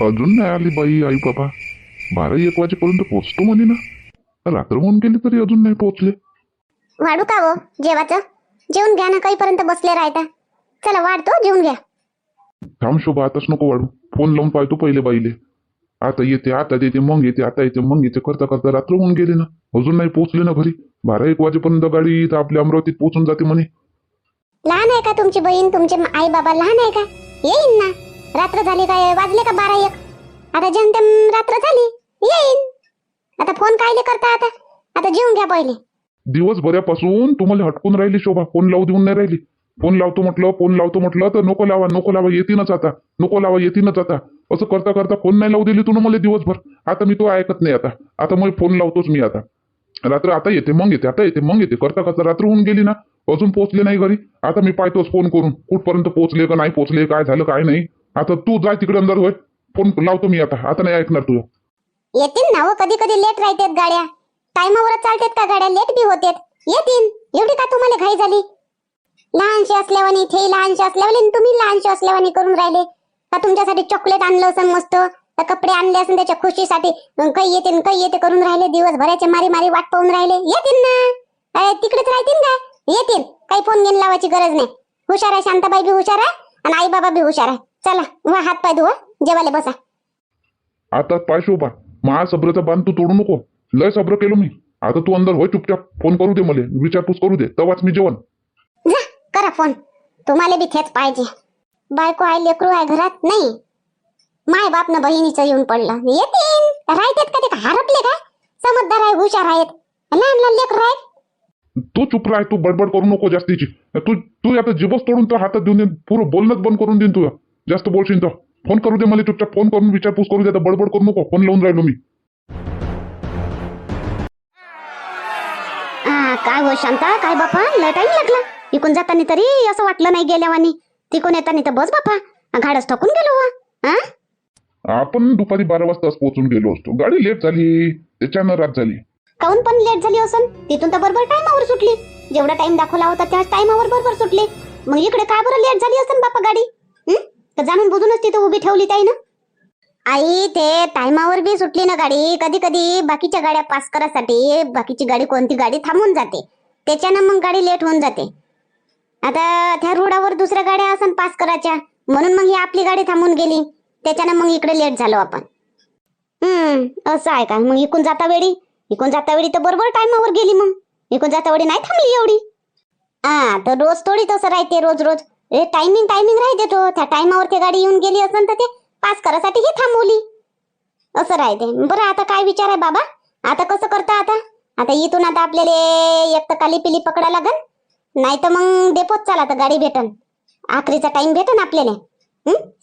अजून नाही आली बाई आई बाबा. बारा एक वाजेपर्यंत पोहोचतो म्हणे ना. रात्र होऊन गेली तरी अजून नाही पोहोचले वाढू का हो जेवाचं? जेवून घ्या ना काहीपर्यंत बसले राहता. चला वाढतो जेवून घ्या. थांब शोभा आताच नको वाढू. फोन लावून पाहतो पहिले बाईले. आता येते आता येते मग येते आता येते मग येते करता करता रात्र होऊन गेली ना. अजून नाही पोहोचले ना घरी. बारा एक वाजेपर्यंत गाडी इथं आपल्या अमरावतीत पोहोचून जाते म्हणे. लहान आहे का तुमची बहीण? तुमचे आई बाबा लहान आहे का? येईन ना. रात्र झाली काय वाजले का बारा एक? आता जेमतेम रात्र झाली येईन. आता फोन कायले करता आता? आता जेवून घ्या पहिले. दिवसभरापासून तुम्हाला हटकून राहिली शोभा फोन लावू देऊन नाही राहिली. फोन लावतो म्हटलं फोन लावतो म्हटलं तर नको लावा नको लावा येतीनच आता. नको लावा येतीनच आता. असं करता करता फोन नाही लावू दिली तू मला दिवसभर. आता मी तो ऐकत नाही आता. आता मग फोन लावतोच मी आता. रात्र आता येते मग येते आता येते मग येते. करता करता रात्र होऊन गेली ना. अजून पोहोचले नाही घरी. आता मी पाहतोच फोन करून. कुठपर्यंत पोहोचले का नाही पोहोचले काय झालं काय नाही. आता तू जाय तिकडे अंदर होय. फोन लावतो मी आता. आता नाही ऐकणार तुझं येतील ना हो कधी कधी लेट राहतात गाड्या. टायमावरच चालतात का गाड्या? लेट बी होतात. येतील. एवढी का तुम्हाला घाई झाली? लहानशी असल्यावानी ते लहानशी असल्यावानी तुम्ही लहानशी असल्यावानी करून राहिले. का तुमच्यासाठी चॉकलेट आणलं असं मस्त? तर कपडे आणले असेल त्याच्या खुशीसाठी? अन काही येते काही येते करून राहिले. दिवसभराचे मारी मारी वाट पाहून राहिले. येतील ना? तिकडेच राहतील का? येतील. काही फोन घेऊन लावायची गरज नाही. हुशार आहे शांताबाई बी हुशार आहे आणि आई बाबा बी हुशार आहे. चला वा हात पाय धुवा जेवायला बसा. आता पाय शोभा महा सब्रचा बांध तू तोडू नको. लय सब्र केलो मी. आता तू अंदर होय चुपचाप. फोन करू दे मला. विचारपूस करू दे. तवाच मी जेवण. जा करा फोन. तुम्हाला बी तेच पाहिजे. बायको आहे लेकरू आहे घरात? नाही. माय बाप न बहिणीचं येऊन पडलं. येतील. राहतात का ते? हरपले का? समजदार आहे हुशार आहेत. लहान लहान लेकर आहेत. तू चुप राह तू बडबड करू नको जास्तीची. तू तू आता जिबस तोडून तर हातात देऊन दे. पुरं बोलणंच बंद करून देईन तुला. जास्त बोलशील तर. फोन करू दे मला चुपचाप फोन करून विचारपूस करू दे. बडबड करू नको. फोन लावून राहिलो मी. आ, काय हो शांता? काय बापा? लय टाइम लागला. इकून जाताना तरी असं वाटलं नाही गेल्यावानी. तिकून येताना तर बस बापा. घाडच ठोकून गेलो वा हा आपण दुपारी बारा वाजताच पोहोचून गेलो असतो. गाडी लेट झाली. त्याच्यानं रात झाली. काऊन पण लेट झाली असन? तिथून तर बरोबर टायमावर सुटली. जेवढा टाइम दाखवला होता त्याच टायमावर बरोबर सुटली. मग इकडे काय बरं लेट झाली असन बापा गाडी? हं? तर जाणून बुजूनच तिथं उभी ठेवली ताई ना. आई ते टायमावर बी सुटली ना गाडी. कधी कधी बाकीच्या गाड्या पास करासाठी बाकीची गाडी कोणती गाडी थांबून जाते. त्याच्यानं मग गाडी लेट होऊन जाते. आता त्या रोडावर दुसऱ्या गाड्या असन पास करायच्या. म्हणून मग ही आपली गाडी थांबून गेली. त्याच्यानं मग इकडे लेट झालो आपण. हम्म असं आहे का? मग इकून जाता वेळी? इकून जाता वेळी तर बरोबर टायमावर गेली मग. इकून जाता वेळी नाही थांबली एवढी. हा तर रोज थोडी तसं राहते रोज रोज. ए टायमिंग टायमिंग राहते तो. त्या टायमावर ते गाडी येऊन गेली असेल तर ते पास करासाठी ही थांबवली असं राहते बरं आता काय विचार आहे बाबा? आता कसं करता आता? आता इथून आता आपल्याला एक तर काली पिली पकडा लागन. नाही तर मग डेपोत चाला तर गाडी भेटन. आखरीचा टाइम भेटन आपल्याला?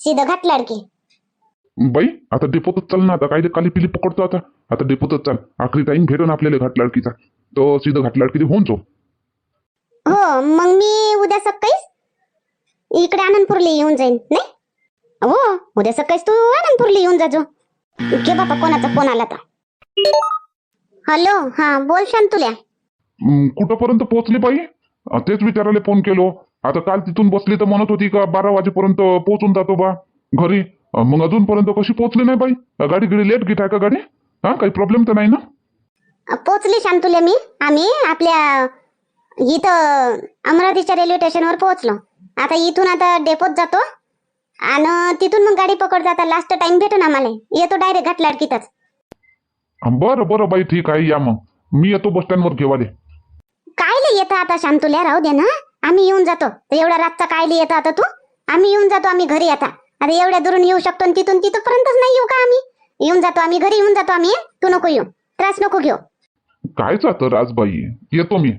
सीधं घाटलाड की बाई आता डेपोतच चाल ना आता. काय काली पिली पकडतो आता. आता डेपोतच चाल. आखरी टाइम भेटन आपल्याला घाटलाडकीचा तो सीधं घाटलाडकी होऊन जाऊ. हो मग मी उद्या सकाळीच इकडे आनंदपूरला येऊन जाईन नाही? हो उद्या सकाळीच तू आनंदपूरला येऊन जाजो घे बापा कोणाचा फोन आला तर. हॅलो हा बोल शांतुल्या. कुठंपर्यंत पोहोचली बाई? अं, तेच विचारायला फोन केलो. आता काल तिथून बसली तर म्हणत होती का बारा वाजेपर्यंत पोहोचून जातो बा घरी. अं, मग अजूनपर्यंत कशी पोहोचली नाही बाई? अं, गाडी गिडी लेट घेत आहे का गाडी? हा काही प्रॉब्लेम तर नाही ना? पोचली शांतुल्या मी. आम्ही आपल्या इथं अमरावतीच्या रेल्वे स्टेशनवर पोहोचलो. आता इथून आता डेपोत जातो. आणि तिथून मग गाडी पकड जाता. लास्ट टाइम भेटून आम्हाला. येतो डायरेक्ट घाटलाडकीतच अं, बरं बरं बाई ठीक आहे या मग. मी येतो बस स्टँडवर घेवाले कायले येतं आता शांतुल्या? राहू दे ना. आम्ही येऊन जातो. तर एवढ्या रातचा कायले येतं आता तू? आम्ही येऊन जातो आम्ही घरी आता. आता एवढ्या दुरून येऊ शकतो आणि तिथून तिथपर्यंतच नाही येऊ का आम्ही? येऊन जातो आम्ही घरी येऊन जातो आम्ही. तू नको येऊ. त्रास नको घेऊ. कायच आता राजबाई? येतो मी.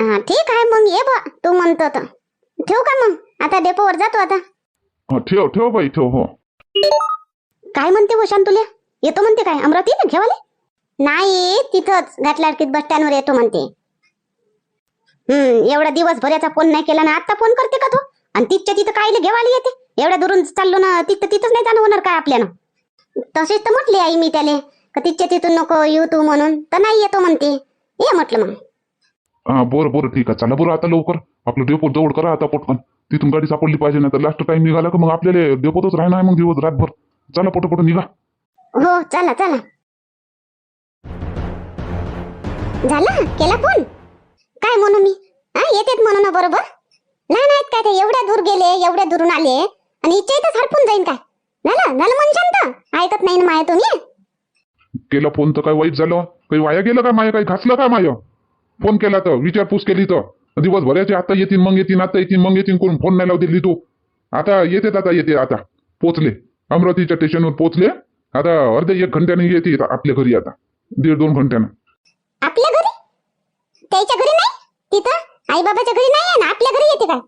हा ठीक आहे मग ये बा. तू म्हणतो तर. ठेवू का मग? आता डेपोवर जातो आता. हं, ठेव ठेव बाई ठेव हो. काय म्हणते हो शांतुल्या येतो म्हणते काय? अमरावती घेवाले? नाही तिथंच घाटलाडकीत बस स्टँडवर येतो म्हणते. हम्म एवढा दिवसभराचा फोन नाही केला ना आता फोन करते का तू? आणि तिथच्या तिथं कायले घेवाले येते? एवढ्या दुरून चाललो ना तिथं तिथंच नाही जाणं होणार काय आपल्यानं तसेच तर म्हटली आई मी त्याले का तिथच्या तिथून नको येऊ तू म्हणून. तर नाही येतो म्हणते. ये म्हटलं मग. हा बरं बरं ठीक आहे. चला बरं आता लवकर. आपलं डेपो जवळ करा आता पटकन. तिथून गाडी सापडली पाहिजे ना तर लास्ट टाइम निघाला का मग आपल्याला डेपोतच राहणार आहे मग दिवस रातभर चला पटपट निघा. हो चला चला. झाला? केला फोन काय म्हणू मी? हा येतेत म्हणू ना बरोबर? लहान आहेत काय ते. एवढ्या दूर गेले एवढ्या दुरून आले. आणि इच्छा इथंच हरपून जाईन काय? झालं? झालं मन शांत ऐकत नाही ना माया तुम्ही? केला फोन तर काय वाईट झालं? काही वाया गेलं का माया? काही घासलं का माय? फोन केला तर विचारपूस केली तर. दिवसभराचे आता येतील मग येतील आता येतील मग येतील कोण फोन नाही लावू दिली तू. आता येते आता येते आता. पोचले. अमरावतीच्या स्टेशनवर पोचले. आता अर्धे एक घंट्याने येते आपल्या घरी आता. दीड दोन घंट्यानं. आपल्या घरी? त्याच्या घरी नाही? तिथं? आई बाबाच्या घरी नाही आहे ना? आपल्या घरी येते काय?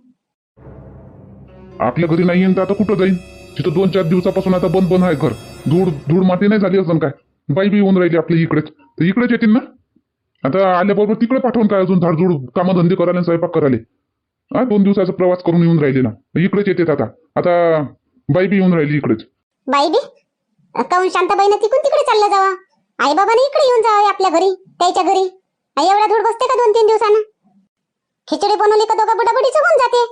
आपल्या घरी नाही येईन तर आता कुठं जाईन? तिथं दोन चार दिवसापासून आता बंद बंद आहे घर. धूळ धूळ माती नाही झाली असं काय? बाई बी येऊन राहिली आपल्या इकडेच. तर इकडेच येतील ना? आता आल्याबरोबर तिकडे पाठवून काय अजून झाडझूड कामधंदे करायला स्वयंपाक करायला? हा दोन दिवसाचा प्रवास करून येऊन राहिले ना इकडेच येतात आता. आता बाई बी येऊन राहिली इकडेच. बाई बी? काऊन शांताबाईनं तिकून तिकडे चाललं जावा. आई बाबाने इकडे येऊन जावं आपल्या घरी त्याच्या घरी. आई एवढा धूळ बसते का दोन तीन दिवसानं? खिचडी बनवली का दोघा बुडाबुडीच होऊन जाते.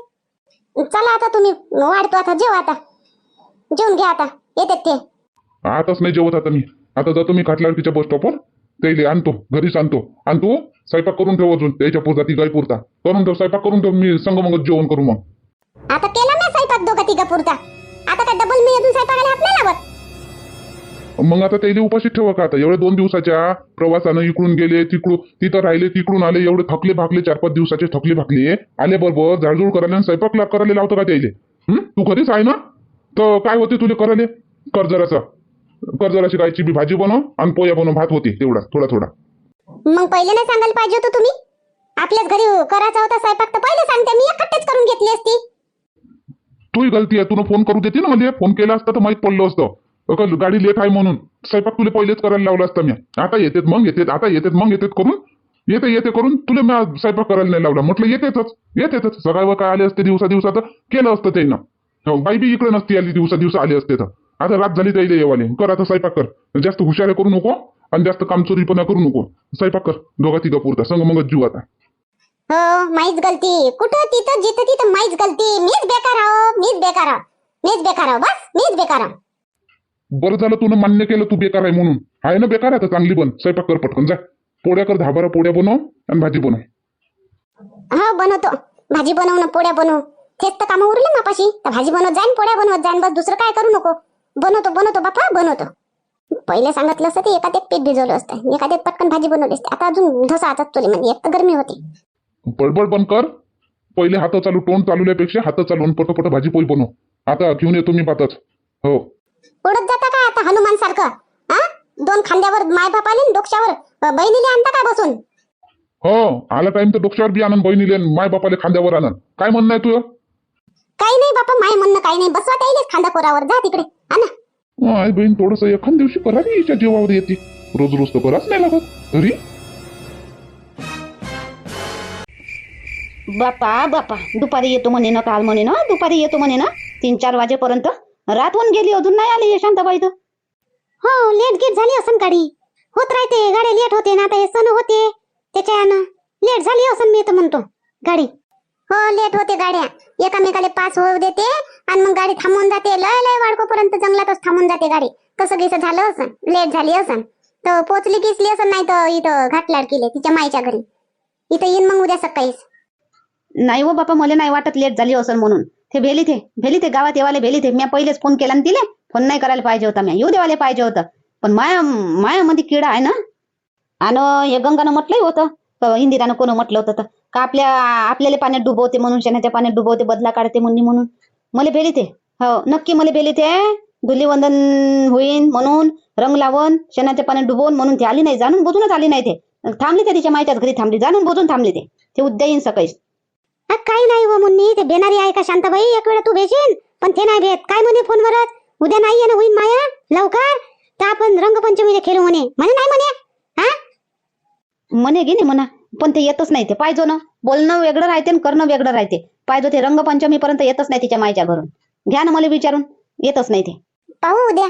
चला आता तुम्ही वाढतो आता जेवा आता. जेवून घ्या आता. येतात ते. आताच नाही जेवत आता मी. आता जातो मी खाटलाडकीच्या बस स्टॉपवर त्याला आणतो घरीच आणतो. आणतो स्वयंपाक करून ठेव अजून त्याच्या पुरता ती गाय पुरता. करून ठेव स्वयंपाक करून ठेव मी संग मग जेवण करू मग. आता केला मी स्वयंपाक दोघा तिघा पुरता. आता काय डबल मी अजून स्वयंपाकाला हात नाही लावत? मग आता त्याला उपाशी ठेवा का आता? एवढ्या दोन दिवसाच्या प्रवासानं इकडून गेले तिकडून तिथं राहिले तिकडून आले एवढे थकले भागले चार पाच दिवसाचे थकले भागले. आले बरोबर झाडझूड करायला आणि स्वयंपाक करायला लावतो का त्याले? तू घरीच आहे ना? तर काय होते तुला करायला? कर जरासा. कर जराशी गायची बी भाजी बनव आणि पोया बनव भात होते तेवढा थोडा थोडा. मग पहिले नाही सांगायला पाहिजे होतं तुम्ही? आपल्याच घरी करायचा होता स्वयंपाक तर पहिले सांगते मी एकटेच करून घेतली असती. तूही गलती आहे तुला फोन करू देते ना म्हणजे फोन केला असता तर माहीत पडलं असतं. अगं, गाडी लेट आहे म्हणून स्वयंपाक तुला पहिलेच करायला लावला असता मी. आता येतेत मग येतेत आता येतेत मग येतेत करून येते येते करून तुला मी स्वयंपाक करायला नाही लावला. म्हटलं येतेच येतेच सकाळवर काय आले असते दिवसा दिवसात केलं असतं त्यानं. हो, बाई बी इकडे नसती आली दिवसा दिवसा आले असते तर. आता रात झाली त्याला येवाले कर आता स्वयंपाक कर. जास्त हुशार करू नको आणि जास्त कामचोरीपणा करू नको. स्वयंपाक कर. दोघा तिघा पुरता. संग मग जीव आता. हो माहीच गलती. कुठं तिथं जिथं तिथं माहीच गलती. मीच बेकार आहो मीच बेकार आहो. मीच बेकार आहो बस. मीच बेकार आहो. बरं झालं तुला मान्य केलं तू बेकार आहे म्हणून. आहे ना बेकार आता? चांगली बन. स्वयंपाक कर पटकन. जा. पोळ्या कर दहा बारा पोळ्या बनव आणि भाजी बनव. हो बनवतो. भाजी बनव ना पोळ्या बनव. तेच तर कामं उरले मापाशी. तर भाजी बनवत जाईन पोळ्या बनवत जाईन बस दुसरं काय करू नको. बनवतो बनवतो बापा बनवतो. पहिले सांगितलं असतं ते एखाद्यात पीठ भिजवलं असतं. एखाद्यात पटकन भाजी बनवली असते. आता अजून ढोसा आता तुले म्हणजे एक तर गरमी होती. बडबड बंद कर. पहिले हात चालू तोंड चालवल्यापेक्षा हात चालवून पटपट भाजी पोळी बनव. आता घेऊन येतो मी पातच हो. उडत जाता काय आता हनुमान सारखं हा दोन खांद्यावर माय बाप आले डोक्यावर. बहिणीले आणता काय बसून? हो आला टाइम तर डोक्यावर बी आनंद बहिणीले आणि माय बापाले खांद्यावर आनंद काय म्हणणं आहे तुझं? काही नाही बापा माय म्हणणं काही नाही. बसवा त्याईलेच खांदा कोरावर जा तिकडे. आणा अं, आई बहीण थोडस एखाद दिवशी करा की हिच्या जीवावर येते. रोज रोज तर कराच नाही लागत. घरी बापा बापा दुपारी येतो म्हणे ना काल म्हणे ना दुपारी येतो म्हणे ना तीन चार वाजेपर्यंत. रात होऊन गेली अजून नाही आली शांताबाई तर. हो लेट गेट झाली असन गाडी. होत राहते गाड्या लेट होते ना आता हे सण होते त्याच्यानं लेट झाली असन मी तर म्हणतो. गाडी. हो लेट होते गाड्या. एकामेकाला पास होऊ देते आणि मग गाडी थांबून जाते. लय लय वाडकोपर्यंत जंगलातच थांबून जाते गाडी. कसं गिसं झालं असं? लेट झाली असं? तर पोचली किसली असं नाही तर इथं घाटलाड केले तिच्या माईच्या घरी. इथं येईन मग उद्या सकाळीच. नाही हो बापा मला नाही वाटत लेट झाली असं म्हणून. ते भेली थे भेली ते गावात येवाले भेली थे मी पहिलेच फोन केला तिले. फोन नाही करायला पाहिजे होता मी येऊ देवाले पाहिजे होतं. पण माया मायामध्ये किडा आहे ना? आणि हे गंगानं म्हटलंही होतं. इंदिरानं कोण म्हटलं होतं तर. का आपल्या आपल्याला पाण्यात डुबवते म्हणून शेणाच्या पाण्यात डुबवते बदला काढते म्हणून म्हणून. मला भेली ते. हो नक्की मला भेली ते. धुलीवंदन होईन म्हणून रंग लावून शेणाच्या पाण्यात डुबवून म्हणून ती आली नाही जाणून बुजूनच आली नाही ते. थांबली ते तिच्या मायच्याच घरी थांबली जाणून बुजून थांबली ते. ते उद्या येईन सकाळी काही नाही हो मुन्नी ते भेणारी आहे का शांताबाई? एक वेळा तू भेशील पण ते नाही भेट. काय म्हणे फोनवरच उद्या नाही आहे ना होईन माया? लवकर? तर आपण रंगपंचमीला खेळू म्हणे. म्हणे नाही म्हणे. हा? म्हणे गे नाही म्हणा. पण ते येतच नाही ते. पाहिजे ना. बोलणं वेगळं राहते आणि करणं वेगळं राहते. पाहिजे ते रंगपंचमी पर्यंत येतच नाही तिच्या मायच्या घरून. घ्या ना मला विचारून. येतच नाही ते. पाहू उद्या.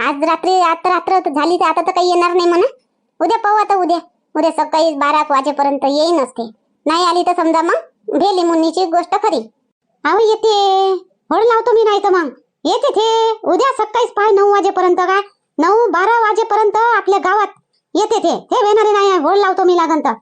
आज रात्री आता रात्र झाली तर आता तर काही येणार नाही म्हणा. उद्या पाहू आता उद्या. उद्या सकाळी बारा एक वाजेपर्यंत येईन असते नाही आली तर समजा मग भेली मुन्नीची गोष्ट खरी. अहो येते. हळ लावतो मी नाही तर मग. येते ते. उद्या सकाळीच पाय नऊ वाजेपर्यंत काय नऊ बारा वाजेपर्यंत आपल्या गावात येते ते. हे वेणारे नाही होड लावतो मी लागन तर.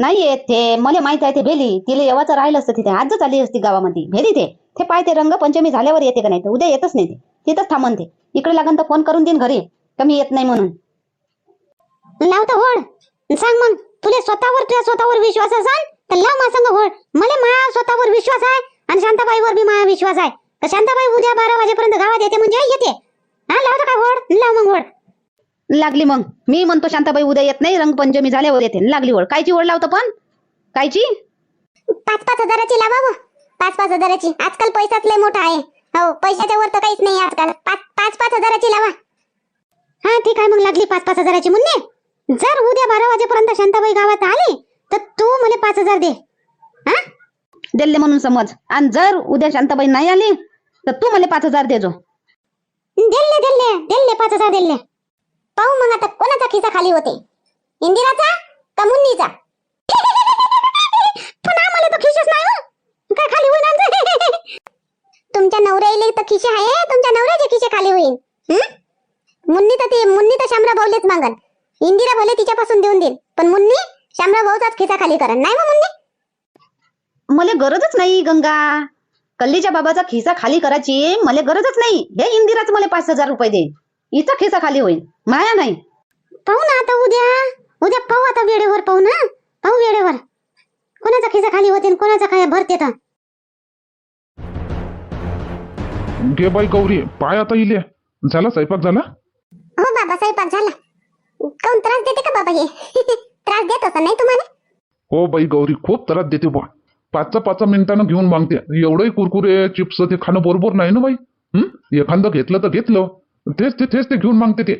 नाही येत ते. मला माहीत आहे ते भेली. तिला येवाचं राहिलं असतं तिथे. आजच आली असती गावामध्ये. भेली ते. ते पाहते रंगपंचमी झाल्यावर येते का नाही ते? उद्या येतच नाही ते. तिथंच थांबन ते. इकडे लागन तर फोन करून देईन घरी. कमी येत नाही म्हणून. लावतो होड. सांग मग. तुला स्वतःवर तुझ्या स्वतःवर विश्वास असाल तर लाव मा सांग होड. मला माझ्या स्वतःवर विश्वास आहे आणि शांताबाईवर बी माझा विश्वास आहे. तर शांताबाई उद्या बारा वाजेपर्यंत गावात येते म्हणजे येते. हा लावतो काय होड. लाव मग होड. लागली मग. मी म्हणतो शांताबाई उद्या येत नाही. रंगपंचमी झाल्यावर येते. लागली ओढ. कायची ओढ लावतो पण? कायची? पाच पाच हजाराची लावा. पाच पाच हजाराची. आजकाल पैसाच लय मोठा आहे. हो पैशाच्या वर तर काहीच नाही आजकाल. पाच पाच पाच हजाराची लावा. हा ठीक आहे. मग लागली पाच पाच हजाराची मुन्ने. जर उद्या बारा वाजेपर्यंत शांताबाई गावात आली तर तू मला पाच हजार दे. हा? दिल्ले म्हणून समज. आणि जर उद्या शांताबाई नाही आली तर तू मला पाच हजार देजो दिल्ले दिल्ले. दिल्ले पाच हजार दिल्ले. पाहू मग आता कोणाचा खिसा खाली होते? इंदिराचा? का मुन्नीचा? पण आम्हाला नाही हो. काय खाली होईल तुमच्या नवऱ्याले तर खिशे आहे तुमच्या नवऱ्याचे खिशे खाली होईल मुन्नी तर ती मुन्नी तर शामरा भाऊलेच मागन. इंदिरा भले तिच्यापासून देऊन देईल पण मुन्नी शामरा भाऊचाच खिसा खाली करण नाही मग मुन्नी? मला गरजच नाही गंगा. कल्लीच्या बाबाचा खिसा खाली करायची मला गरजच नाही. हे इंदिराच मला पाच हजार रुपये दे. हिचा खिसा खाली होईल. माया नाही. पाहू ना आता उद्या. उद्या पाहू आता वेळेवर पाहू ना. पाहू वेळेवर. कोणाचा खिसा खाली होते आणि कोणाचा काय भरते तर. घे बाई गौरी पाय आता इले. झाला स्वयंपाक झाला? हो बाबा स्वयंपाक झाला. काऊन त्रास देते का बाबा हे? त्रास देत असं नाही तुम्हाला? हो बाई गौरी खूप त्रास देते बा पाच पाच मिनिटानं घेऊन मागते. एवढंही कुरकुरे चिप्स ते खाणं बरोबर नाही ना बाई? हं? एखादं घेतलं तर घेतलं. तेच ते तेच ते घेऊन मागते ते.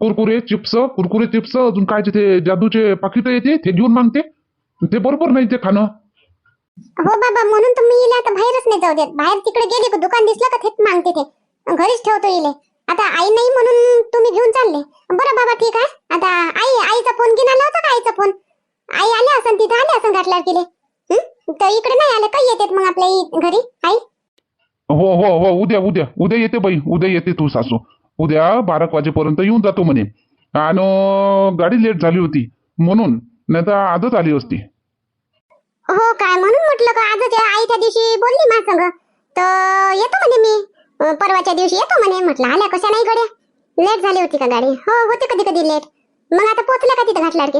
कुरकुरे चिप्स कुरकुरे चिप्स अजून काय ते जादूचे पाकिट येते ते घेऊन मागते. ते बरोबर नाही ते खाणं. हो बाबा म्हणून तुम्ही इले आता बाहेरच नाही जाऊ देत. बाहेर तिकडे गेले का दुकान दिसलं का तेच मागते ते. घरीच ठेवतो इले. आता आई नाही म्हणून तुम्ही घेऊन चालले. बरं बाबा ठीक आहे. आता आई आईचा फोन घेऊन आला होता का आईचा फोन? आई आले असन तिथे आले असन घाटल्यावर गेले? तर इकडे नाही आले. काही येतात मग आपल्या घरी? आई? हो हो हो. उद्या उद्या. उद्या येते बाई. उद्या येते तू सासू. उद्या बारा वाजेपर्यंत येऊन जातो म्हणे. आणि गाडी लेट झाली होती. म्हणून नाही तर आजच आली असती. हो काय? म्हणून म्हटलं का आजच या आई त्या दिवशी बोलली माझ संग. तर येतो म्हणे मी. परवाच्या दिवशी येतो म्हणे. म्हटलं आल्या कशा नाही गड्या? लेट झाली होती का गाडी? हो होते कधी कधी लेट. मग आता पोहोचल्या का तिथे घाटल्यावर की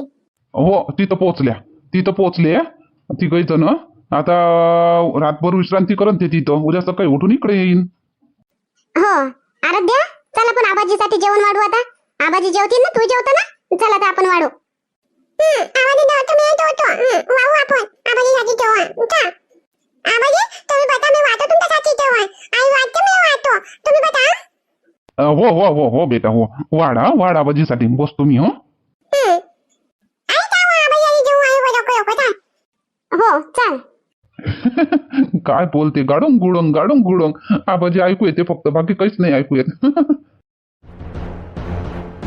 हो तिथं पोहोचल्या. तिथं पोहोचले. तिघही जण. आता रातभर विश्रांती करन ते तिथं. उद्या सकाळी उठून इकडे येईन. हो. आराध्या? चला पण आबाजीसाठी जेवण वाढू आता. आबाजी जेवतील ना? तू जेवतो ना? चला आता आपण वाढू. आबाजी जेवतो मी जेवतो वाहू आपण. आबाजीसाठी जेवण. चा आबाजी तुम्ही बता मी वाटतो तुमच्यासाठी जेवण. आई वाटते मी वाटतो तुम्ही बता. हो हो हो हो बेटा हो. वाडा वाडा बाजीसाठी बसतो मी हो. हो चल. काय बोलते? गाडून गुडंग गाडून गुडून. आबाजी ऐकू येते फक्त. बाकी काहीच नाही ऐकू येत.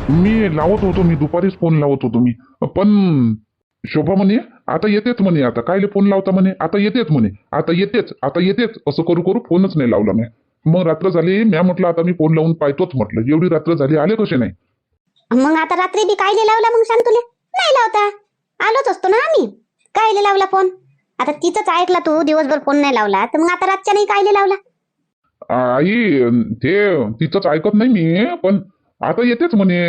मी लावत होतो मी दुपारीच फोन लावत होतो मी. पण शोभा म्हणे आता येतेच म्हणे आता कायले फोन लावता म्हणे? आता येतेच म्हणे. आता येतेच आता येतेच. असं करू करू फोनच नाही लावला मी. मग रात्र झाली म्या म्हटलं आता मी फोन लावून पाहतोच म्हटलं. एवढी रात्र झाली आले कसे नाही? मग आता रात्री बी कायले लावला मग सांग तुले नाही लावता. आलोच असतो ना आम्ही. कायले लावला फोन आता तिचंच ऐकला तू दिवसभर फोन नाही लावला तर मग आता रातच्या नाही कायले लावला? आई ते तिचंच ऐकत नाही मी पण आता येतेच म्हणे.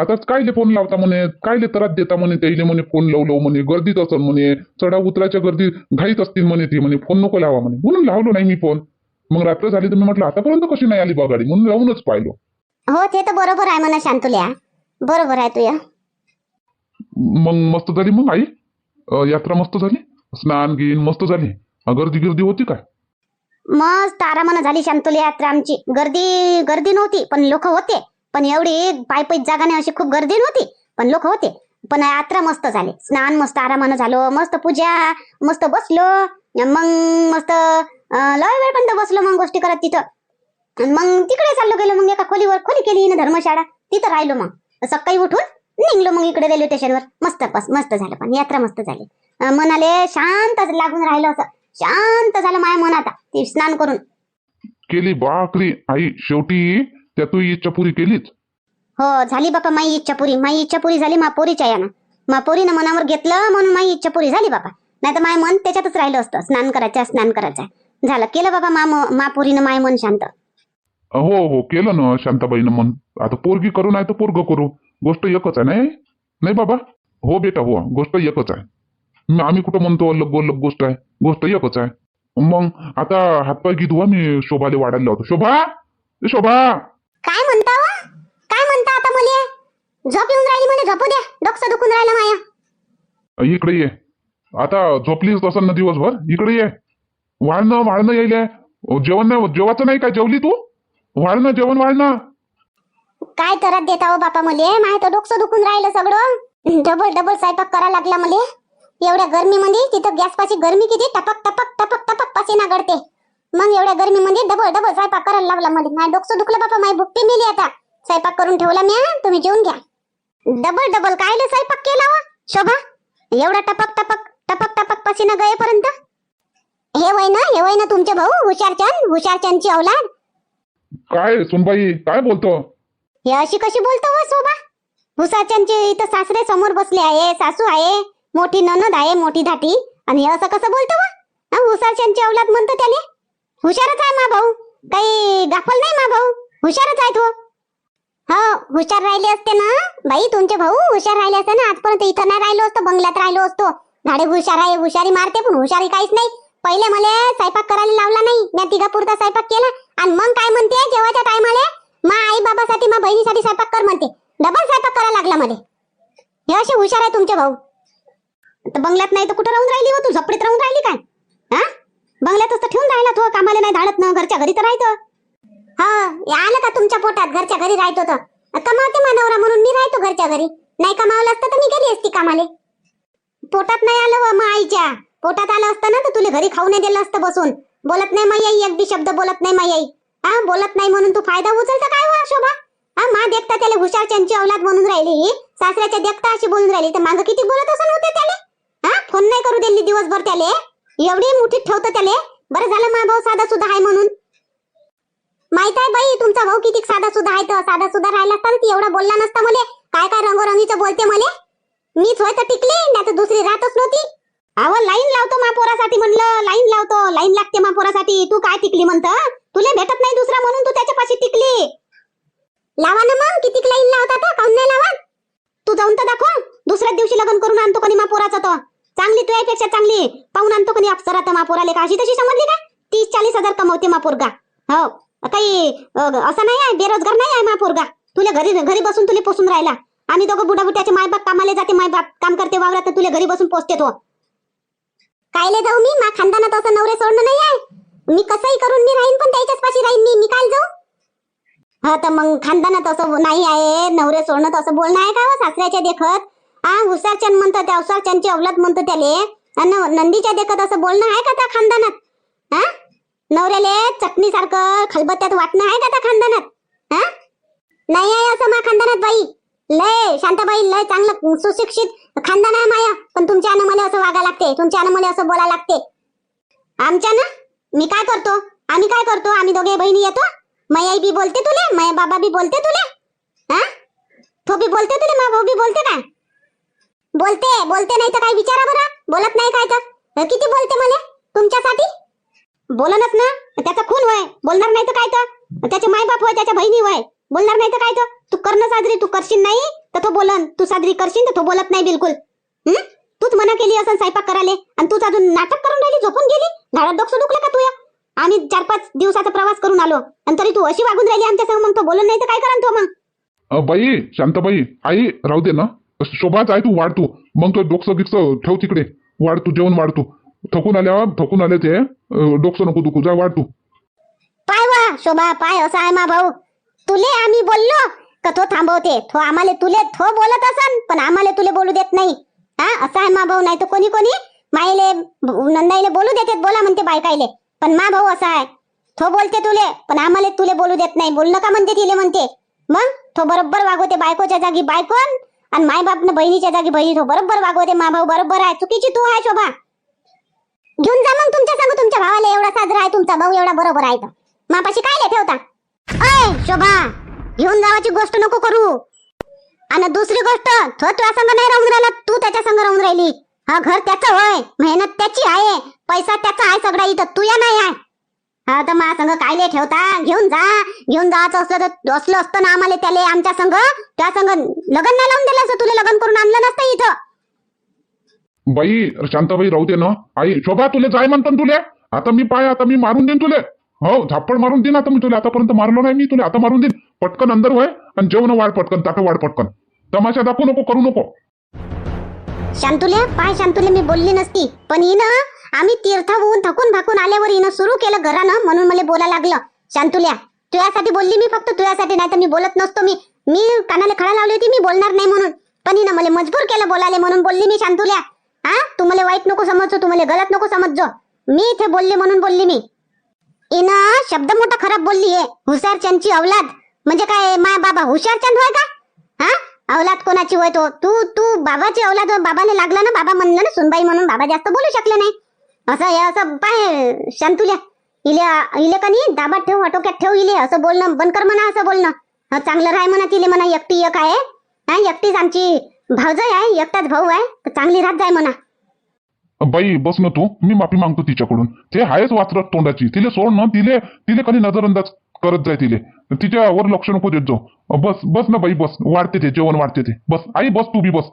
आता कायले फोन लावता म्हणे कायले त्रास देता म्हणे त्याईले म्हणे फोन लावलो म्हणे गर्दीत असेल म्हणे चढा उतराच्या गर्दी घाईत असतील म्हणे ती म्हणे फोन नको लावा म्हणे. म्हणून लावलो नाही मी फोन. मग रात्र झाली तर मी म्हटलं आतापर्यंत कशी नाही आली बा गाडी म्हणून लावूनच पाहिलो. हो ते तर बरोबर आहे म्हणा शांतुल्या. बरोबर आहे तुया. मग मस्त झाली मग आई? यात्रा मस्त झाली? स्नान गिन मस्त झाली. गर्दी गिर्दी होती काय? मस्त आरामानं झाली शांतुली यात्रा आमची. गर्दी गर्दी नव्हती पण लोक होते. पण एवढी पाय पायी जागा नाही अशी खूप गर्दी नव्हती पण लोक होते. पण यात्रा मस्त झाली. स्नान मस्त आरामानं झालो. मस्त पूजा मस्त बसलो. मग मस्त लय लय वेळपर्यंत बसलो मग गोष्टी करत तिथं. अन मग तिकडे चाललो गेलो मग एका खोलीवर खोली केली ना धर्मशाळा. तिथं राहिलो मग. सकाळी उठून निघलो मग इकडे रेल्वे स्टेशनवर मस्त बस मस्त झालं पण. यात्रा मस्त झाली. मनाले शांत लागून राहिलं असं. शांत झालं माझ्या मन आता ते स्नान करून. केली बाकरी. आई शेवटी त्या तू इच्छा पुरी केलीच? हो झाली बापा माई इच्छा पुरी. माई इच्छा पुरी झाली मा पोरीच्या यानं. मा पोरीनं मनावर घेतलं म्हणून माई इच्छा पुरी झाली बाबा नाही तर माय मन त्याच्यातच राहिलं असतं. स्नान करायचं स्नान करायचं झालं. केलं बाबा मा मा पोरीनं माय मन शांत. हो हो. केलं ना शांताबाईनं मन. आता पोरगी करू नाही तर पोरग करू. गोष्ट एकच आहे नाही बाबा? हो बेटा हो. गोष्ट एकच आहे. म- आम्ही कुठं म्हणतो अलग अलग गोष्ट आहे. गोष्ट एकच आहे. मग आता हातपाय घे धुवा मी शोभाले वाढायला लावतो. शोभा! ए शोभा! काय म्हणता वा? काय म्हणता आता मुली? झोप येऊन राहिली मला झोपू द्या डोकं दुखून राहिलं माया. इकडे ये. आता झोपलीच तसं ना दिवसभर? इकडे ये. वाढणं वाढणं यायले. जेवण नाही जेवायचं नाही काय? जेवली तू? वाढणं जेवण वाढणं काय तरच देता हो बापा मले? माय तर डोकं दुखून राहिलं सगळं. डबल डबल स्वयंपाक करा लागला मले. एवढ्या गर्मीमध्ये तिथं गॅस पाशी गरमी किती? टपक टपक टपक टपक पसीना गळते मग एवढ्या गर्मीमध्ये डबल डबल स्वयंपाक करायला लागला मला माय डोकं दुखलं बापा माय भुकटी मेली आता. स्वयंपाक करून ठेवला मी तुम्ही जेवून घ्या. डबल डबल कायले स्वयंपाक केला वा शोभा? एवढा टपक टपक टपक टपक पसीना गळेपर्यंत हे वय ना हे वय ना तुमचे भाऊ हुशारचंद हुशारचंदची औलाद. काय सुनबाई काय बोलतो? हे अशी कशी बोलतो व शोभा? हुसाच्यांचे इथं सासरे समोर बसले आहे सासू आहे. मोठी ननद आहे मोठी धाटी. आणि असं कसं बोलतो वा? हुसाच्यांची अवलाद म्हणतो त्याने हुशारच आहे मा भाऊ. काही गाफल नाही मा भाऊ. हुशारच आहे तो हो हुशार राहिले असते ना. बाई तुमचे भाऊ हुशार राहिले असते ना. आजपर्यंत इथं नाही राहिलो असतो बंगल्यात राहिलो असतो. झाडे हुशार आहे हुशारी मारते पण हुशारी काहीच नाही. पहिले मला स्वयंपाक करायला लावला नाही. मी तिघा पुरता स्वयंपाक केला. आणि मग काय म्हणते? जेवायच्या टायमाला मा आई बाबासाठी मा बहिणीसाठी स्वयंपाक कर म्हणते. डबल स्वयंपाक करायला लागला मला. हे असे हुशार आहे तुमचे भाऊ. तर बंगल्यात नाही तर कुठं राहून राहिली हो तू? झपडीत राहून राहिली काय? हा? बंगल्यातच तर ठेवून राहिला तू? कामाला नाही धाडत ना? घरच्या घरी तर राहतो. हा आलं का तुमच्या पोटात? घरच्या घरी राहतो तर. कमावते मानवरा म्हणून मी राहतो घरच्या घरी. नाही कमावलं असतं तर मी गेली असती कामाले. पोटात नाही आलं व मग आईच्या. पोटात आलं असतं ना तर तुला घरी खाऊ नाही दिलं असतं बसून. बोलत नाही माई आई अगदी शब्द बोलत नाही माई आई. हा बोलत नाही म्हणून तू फायदा उचलता काय वा शोभा? हा मा देखता त्याला हुशार चंची औलाद म्हणून राहिली सासऱ्याच्या देखता अशी बोलून राहिली. तर मागं किती बोलत असून होते त्याला? हा? फोन नाही करू दिली दिवसभर त्याले? एवढी मुठीत ठेवतं त्याले? बरं झालं मा भाऊ साधा सुद्धा आहे म्हणून. माहीत आहे बाई तुमचा भाऊ किती साधा सुद्धा आहे तर साधा सुद्धा राहिला असता ती एवढा बोलला नसता मले. काय काय रंगोरंगीचं बोलते मले? मीच होय तर टिकली नाही तर दुसरी राहतच नव्हती. अहो लाईन लावतो मा पोरासाठी म्हणलं लाईन लावतो लाईन लागते मा पोरासाठी. तू काय टिकली म्हणत? तुला भेटत नाही दुसरा म्हणून तू त्याच्यापाशी टिकली. लावा ना मग किती लाईन लावता काऊन नाही लावा तू जाऊन तर दाखव. दुसऱ्याच दिवशी लग्न करून आणतो कोणी मा पोराचं तो चांगली तुझ्यापेक्षा चांगली. पाहून आणतो कोणी अप्सरा तर का? अशी तशी समजली का? तीस चाळीस हजार कमवते मापोरगा हो. काही असं नाही आहे बेरोजगार नाही आहे मापोरगा तुला घरी घरी बसून तुला पोसून राहिला. आम्ही दोघं बुडा बुट्याचे मायबाप कामाला जाते मायबाप काम करते वावरात तर तुला घरी बसून पोचते तो. कायले जाऊ मी? मा खानदानात असं नवरे सोडणं नाही आहे? मी कसंही करून मी राहीन पण त्याच्याच पाशी राहीन मी. मी काय जाऊ? हा तर मग खानदानात असं नाही आहे नवरे सोडणं तसं बोलणं आहे का हो सासऱ्याच्या देखत? हा हुसारचंद म्हणतो त्या हुसारचंदची अवलत म्हणतो त्याले. नंदीच्या देखत असं बोलणं आहे का त्या खानदानात? हा नवऱ्याले चटणी सारखं खलबत्त्यात वाटणं आहे का त्या खानदानात? हा नाही आहे असं मा खानदानात बाई. लय शांताबाई लय चांगलं सुशिक्षित खानदान आहे माया. पण तुमच्या मला असं वागा लागते. तुमच्या मला असं बोला लागते. आमच्या ना मी काय करतो? आम्ही काय करतो? आम्ही दोघे बहिणी येतो? मै बी बोलते तुले? मै बाबा बी बोलते तुले? हा तो बी बोलते तुले? मा भाऊ बी बोलते का बोलते बोलते नाही तर काय विचारा बरं. बोलत नाही काय तर. किती बोलते मला? तुमच्यासाठी? बोलनच ना. त्याचा खून होय. बोलणार नाही तर काय तर? त्याचे मायबाप होय त्याच्या बहिणी होय. बोलणार नाही तर काय तर? तू करणं साजरी तू करशील नाही तर तो बोलन. तू साजरी करशील तर तो बोलत नाही बिलकुल. हम्म तूच मना केली असं स्वयंपाक करायले. आणि तूच अजून नाटक करून राहिली झोपून गेली? झाडात डोकं दुखलं का तुया आम्ही चार पाच दिवसाचा प्रवास करून आलो. आणि तरी तू अशी वागून राहिली आमच्या संग मग तो बोलून नाही तर काय करा तो मग? बाई शांताबाई आई राहू दे ना. शोभाच आहे तू वाढ तू मग तो डोकसं गिकसं ठेव तिकडे. वाढ तू जेवण वाढ तू. थकून आल्या थकून आले ते डोकसं नको दुखू. जा वाढ तू. पाय वा शोभा पाय असा आहे मा भाऊ. तुले आम्ही बोललो का तो थांबवते? थो आम्हाला तुले थो बोलत असन पण आम्हाला तुले बोलू देत नाही. हा असा आहे मा भाऊ नाही तर कोणी कोणी माईले नंदाईले बोलू देते बोला म्हणते बायकाईले पण मा भाऊ असा आहे. थो बोलते तुले पण आम्हाला तुले बोलू देत नाही. बोलणं का म्हणते तिले म्हणते. मग? तो बरोबर वागवते बायकोच्या जागी. बायकोन आणि माय बापनं बहिणीच्या जागी बहिणी बरोबर वागवते मा भाऊ बरोबर आहे चुकीची तू आहे शोभा. घेऊन जा मग तुमच्या सांगू तुमच्या भावाला एवढा साजरा आहे तुमचा भाऊ एवढा बरोबर आहे तर मापाशी काय ठेवता? अय शोभा घेऊन जावाची गोष्ट नको करू. आणि दुसरी गोष्ट तो तुझ्या संग नाही राहून राहिला तू त्याच्या संग राहून राहिली. हा घर त्याचं होय मेहनत त्याची आहे पैसा त्याचा आहे सगळा इथं तुया नाही आहे. हा तर माझ्या संग कायले ठेवता? घेऊन जा. घेऊन जायचं असलं तर असलं असतं ना आम्हाला त्याले आमच्या संघ त्या संघ लग्न नाही लावून दिलं असं तुला लग्न करून आणलं नसतं इथं. बाई शांताबाई राहू दे ना. आई शोभा तुले जाय म्हणतो ना तुले. आता मी पाय आता मी मारून देईन तुले. हो झापड मारून देईन आता मी तुला. आतापर्यंत मारलो नाही मी तुला. आता मारून देईन. पटकन अंदर होय आणि जेवण वाढ पटकन ताटं वाढ पटकन. तमाशा दाखवू नको करू नको. शांतुल्या पाय शांतुले मी बोलली नसती. पण हिनं आम्ही तीर्थहून थकून भाकून आल्यावर हिनं सुरू केलं घरानं म्हणून मला बोला लागलं. शांतुल्या तुझ्यासाठी बोलली मी फक्त तुझ्यासाठी नाही तर मी बोलत नसतो मी. मी कानाला खडा लावली होती मी बोलणार नाही म्हणून. पण हिनं मला मजबूर केलं बोलायला म्हणून बोलली मी शांतुल्या. हा? तू मला वाईट नको समजतो तू मला गलत नको समजजो. मी इथे बोलले म्हणून बोलली मी. हिनं शब्द मोठा खराब बोलली आहे हुशारचंदची औलाद. म्हणजे काय माय बाबा हुशारचंद होय का? हा? औलाद कोणाची होय तो? तू तू बाबाची औलाद बाबाने बाबाला लागला ना? बाबा म्हणलं ना सुनबाई म्हणून. बाबा जास्त बोलू शकले नाही. असं हे असं पाय शांतुल्या. इले इले कनी दाबात ठेव आटोक्यात ठेव इले. असं बोलणं बंद कर म्हणा असं बोलणं. चांगलं राहाय म्हणा तिले म्हणा. एकटी एक आहे. हा एकटीच आमची भाऊजय आहे. एकटाच भाऊ आहे. तर चांगली राहत जाय म्हणा. बाई बस ना तू. मी माफी मागतो तिच्याकडून. ते आहेच वाचरत तोंडाची. तिले सोड ना. तिले तिले कधी नजरअंदाज करत जाय तिले? तिच्यावर लक्ष नको देत जाऊ. बस बस ना बाई बस. वाढते ते जेवण वाढते ते. बस. आई बस तू बी बस.